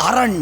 அரண்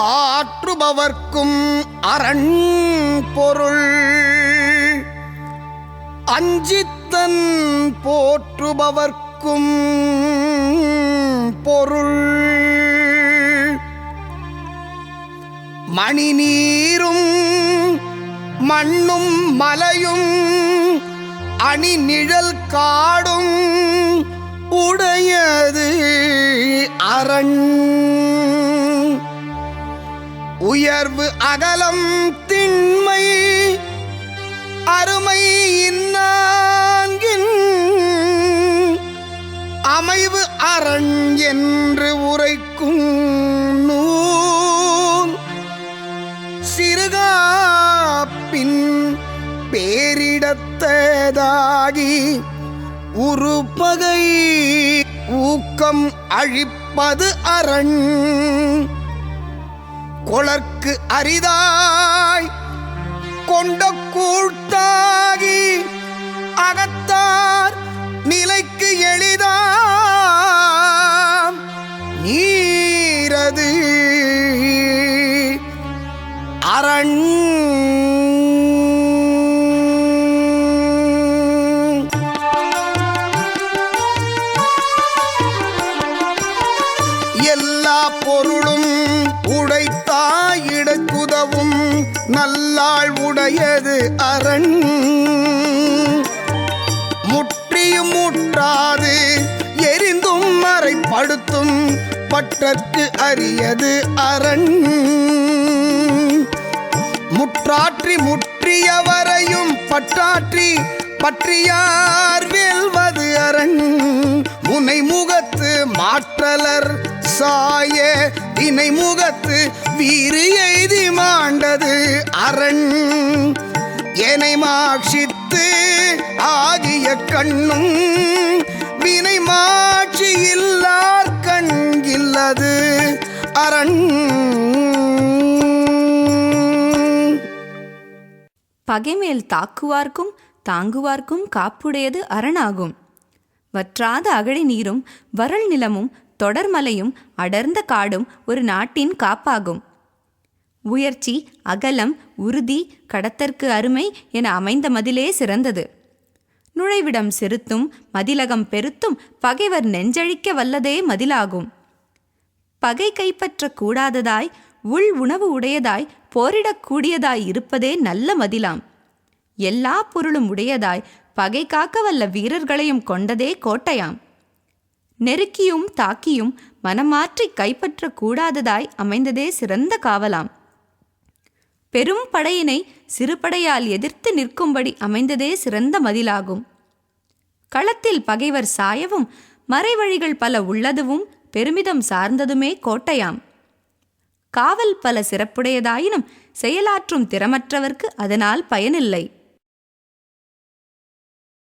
ஆற்றுபவர்க்கும் அரண் பொருள். அஞ்சித்தன் போற்றுபவர்க்கும் பொருள். மணிநீரும் மண்ணும் மலையும் அணி நிழல் காடும் உடையது அரண். உயர்வு அகலம் திண்மை அருமை இன்னான்கின் அமைவு அரண் என்று உரைக்கும் நூல். சிறுகாப்பின் பேரிடத்ததாகி உருப்பகை ஊக்கம் அழிப்பது அரண். கொளர்க்கு அரிதாய் கொண்ட கூட்டாகி அகத்தார் நிலைக்கு எளிதாம். நீரது அரண் எல்லா பொருளும் உடைத்தாயிடக்குதவும் நல்லாள் உடையது அரண். முற்றியும் முற்றாது எரிந்தும் மறைப்படுத்தும் பற்றற்கு அரியது அரண். முற்றாற்றி முற்றியவரையும் பற்றாற்றி பற்றியார் வெல்வது அரண். துணை முகத்து மாற்றலர் சாய. வினை முகத்து வீறு எய்தி மாண்டது அரண். எனை மாட்சித்து ஆகிய கண்ணும் வினை மாட்சி இல்லார் கண் இல்லது அரண். பகைமேல் தாக்குவார்க்கும் தாங்குவார்க்கும் காப்புடையது அரணாகும். வற்றாத அகழி நீரும் வறள் நிலமும் தொடர்மலையும் அடர்ந்த காடும் ஒரு நாட்டின் காப்பாகும். உயர்ச்சி அகலம் உறுதி கடத்தற்கு அருமை என அமைந்த மதிலே சிறந்தது. நுழைவிடம் செருத்தும் மதிலகம் பெருத்தும் பகைவர் நெஞ்சழிக்க வல்லதே மதிலாகும். பகை கைப்பற்ற கூடாததாய் உள் உணவு உடையதாய் போரிடக்கூடியதாய் இருப்பதே நல்ல மதிலாம். எல்லா பொருளும் உடையதாய் பகை காக்க வல்ல வீரர்களையும் கொண்டதே கோட்டையாம். நெருக்கியும் தாக்கியும் மனமாற்றி கைப்பற்றக் கூடாததாய் அமைந்ததே சிறந்த காவலாம். பெரும் படையினை சிறுபடையால் எதிர்த்து நிற்கும்படி அமைந்ததே சிறந்த மதிலாகும். களத்தில் பகைவர் சாயவும் மறைவழிகள் பல உள்ளதுவும் பெருமிதம் சார்ந்ததுமே கோட்டையாம். காவல் பல சிறப்புடையதாயினும் செயலாற்றும் திறமற்றவர்க்கு அதனால் பயனில்லை.